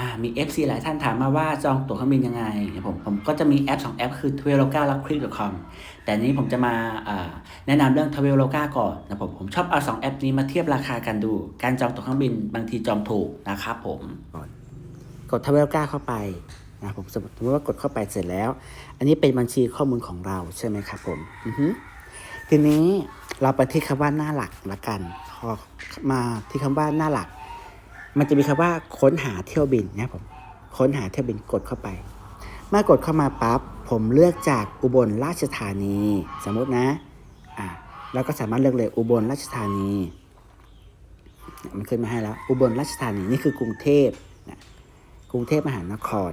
อ่ามี FC หลายท่านถามมาว่าจองตั๋วเครื่องบินยังไงเนี่ยผมผมก็จะมีแอป 2 แอปคือ Traveloka และ Click.com แต่อันนี้ผมจะมาแนะนำเรื่อง Traveloka ก่อนนะผมผมชอบเอา 2 แอปนี้มาเทียบราคากันดู การจองตั๋วเครื่องบินบางทีจองถูกนะครับผมกด Traveloka เข้าไปนะผมสมมติว่ากดเข้าไปเสร็จแล้ว อันนี้เป็นบัญชีข้อมูลของเราใช่ไหมครับผมทีนี้เราไปที่คำว่าหน้าหลักละกันพอมาที่คำว่าหน้าหลัก มันจะมีคำว่าค้นหาเที่ยวบินนะครับผมค้นหาเที่ยวบินกดเข้าไป เมื่อกดเข้ามาปั๊บผมเลือกจากอุบลราชธานี สมมตินะอ่าเราก็สามารถเลือกเลยอุบลราชธานีเนี่ยมันขึ้นมาให้แล้ว อุบลราชธานีนี่คือกรุงเทพนะกรุงเทพมหานคร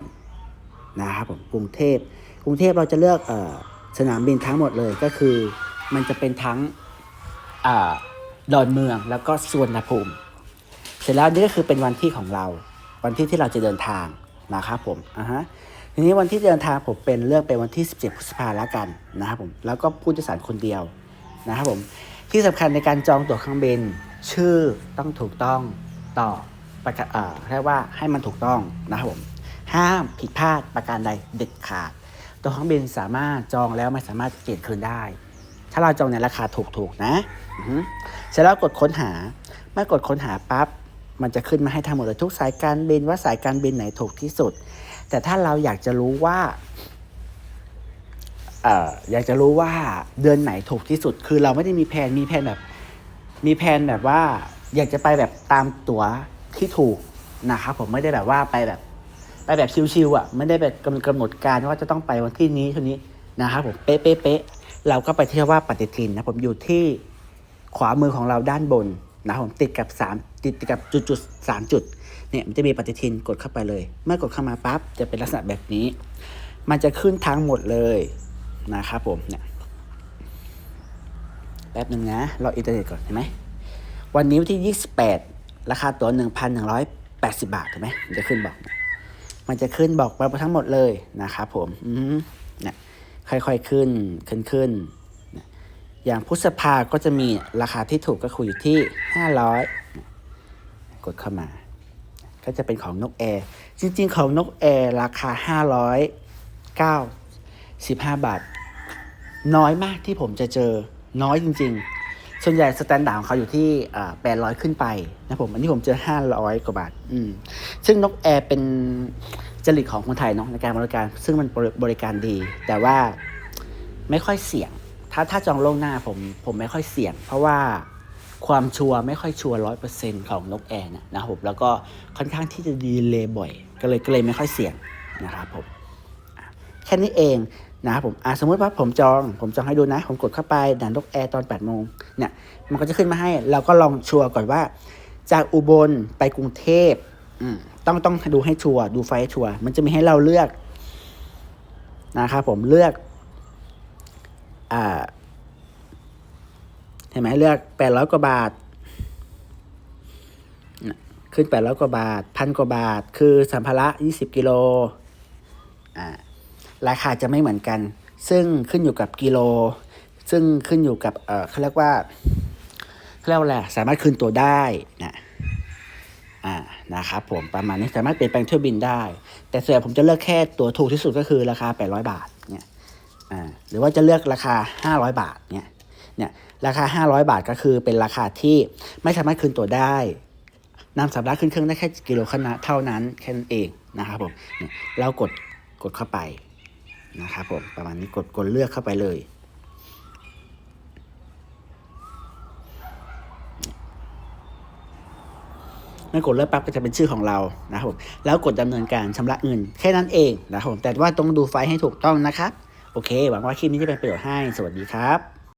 นะครับผมกรุงเทพกรุงเทพเราจะเลือกออสนามบินทั้งหมดเลยก็คือ มันจะเป็นทั้งอดอนเมืองแล้วก็สวนภูมิ ร็จแล้วนี่ก็คือเป็นวันที่ของเรา วันที่ที่เราจะเดินทางนะครับผมอ่าฮะทีนี้วันที่เดินทางผมเป็นเลือกเป็นวันที่ 17พฤษภาแล้วกันนะครับผมแล้วก็ผู้โดยสารคนเดียวนะครับผมที่สำคัญในการจองตั๋วเครื่องบิน ชื่อต้องถูกต้องต่อประกาศเอ่อเรียกว่าให้มันถูกต้องนะครับผมห้ามผิดพลาดประการใดเด็ดขาดตัวเครื่องบินสามารถจองแล้วไม่สามารถเปลี่ยนคืนได้ ถ้าเราจองในราคาถูกๆนะเสร็จแล้วกดค้นหาเมื่อกดค้นหาปั๊บ มันจะขึ้นมาให้ทั้งหมดเลยทุกสายการบินว่าสายการบินไหนถูกที่สุด แต่ถ้าเราอยากจะรู้ว่าเอออยากจะรู้ว่าเดือนไหนถูกที่สุด คือเราไม่ได้มีแผนมีแผนแบบ มีแผนแบบว่า อยากจะไปแบบตามตั๋วที่ถูกนะครับผมไม่ได้แบบว่าไปแบบไปแบบชิวๆอะไม่ได้แบบกำหนดการว่าจะต้องไปวันที่นี้เท่านี้นะครับผมเป๊ะเป๊ะเป๊ะเราก็ไปเที่ยวว่าปฏิทินนะผมอยู่ที่ขวามือของเราด้านบนนะผมติดกับสาม ติดกับจุดจุดสามจุดเนี่ยมันจะมีปฏิทินกดเข้าไปเลย เมื่อกดเข้ามาปั๊บจะเป็นลักษณะแบบนี้ มันจะขึ้นทั้งหมดเลยนะครับผมเนี่ยแป๊บหนึ่งนะเราอินเทอร์เน็ตก่อนเห็นไหมวันนี้วันที่ 28 ราคาตั๋ว 1,180 บาทเห็นไหมมันจะขึ้นบอก มันจะขึ้นบอกไปทั้งหมดเลยนะครับผมอืมเนี่ยค่อยๆขึ้นขึ้นขึ้น อย่างพุทธภาก็จะมีราคาที่ถูกก็คืออยู่ที่ 500 กดเข้ามา ก็จะเป็นของนกแอร์ จริง ๆ ของนกแอร์ราคา 595 บาท น้อยมากที่ผมจะเจอน้อยจริง ๆ ส่วนใหญ่สแตนดาร์ดของเขาอยู่ที่อ่า800ขึ้นไปนะผมอันนี้ผมเจอ500กว่าบาท อืมซึ่งนกแอร์เป็นจริตของคนไทยเนาะในการบริการ ซึ่งมันบริการดี แต่ว่าไม่ค่อยเสี่ยง ถ้าถ้าจองล่วงหน้าผมผมไม่ค่อยเสี่ยง เพราะว่า ความชัวร์ไม่ค่อยชัวร์ร้อยเปอร์เซ็นต์ของนกแอร์นะนะครับผมแล้วก็ค่อนข้างที่จะดีเลย์บ่อย ก็เลยก็เลยไม่ค่อยเสี่ยงนะครับผมแค่นี้เองนะครับผมอะสมมติว่าผมจอง ผมจองให้ดูนะ ผมกดเข้าไปด่านนกแอร์ตอน8โมงเนี่ยมันก็จะขึ้นมาให้เราก็ลองชัวร์ก่อนว่า จากอุบลไปกรุงเทพอืมต้องต้องดูให้ชัวร์ดูไฟชัวร์มันจะมีให้เราเลือกนะครับผมเลือกอ่า เห็นไหมเลือกแปดร้อยกว่าบาท ขึ้นแปดร้อยกว่าบาทพันกว่าบาท คือสัมภาระยี่สิบกิโลอ่าราคาจะไม่เหมือนกัน ซึ่งขึ้นอยู่กับกิโล ซึ่งขึ้นอยู่กับเขาเรียกว่าเรียกว่าอะไรสามารถคืนตัวได้นะอ่านะครับผมประมาณนี้สามารถเปลี่ยนแปลงเที่ยวบินได้ แต่ส่วนใหญ่ผมจะเลือกแค่ตัวถูกที่สุดก็คือราคา 800 บาทเนี่ยอ่าหรือว่าจะเลือกราคา 500 บาทเนี่ย เนี่ยราคา 500 บาทก็คือเป็นราคาที่ไม่สามารถคืนตัวได้นำสำรับขึ้นเครื่องได้แค่กิโลขนาดเท่านั้นแค่นั้นเองนะครับผมเรากดกดเข้าไปนะครับผมประมาณนี้กดกดเลือกเข้าไปเลยเมื่อกดเลือกปั๊บก็จะเป็นชื่อของเรานะครับผมแล้วกดดำเนินการชำระเงินแค่นั้นเองนะครับผมแต่ว่าต้องดูไฟให้ถูกต้องนะครับ โอเคหวังว่าคลิปนี้จะเป็นประโยชน์ให้สวัสดีครับ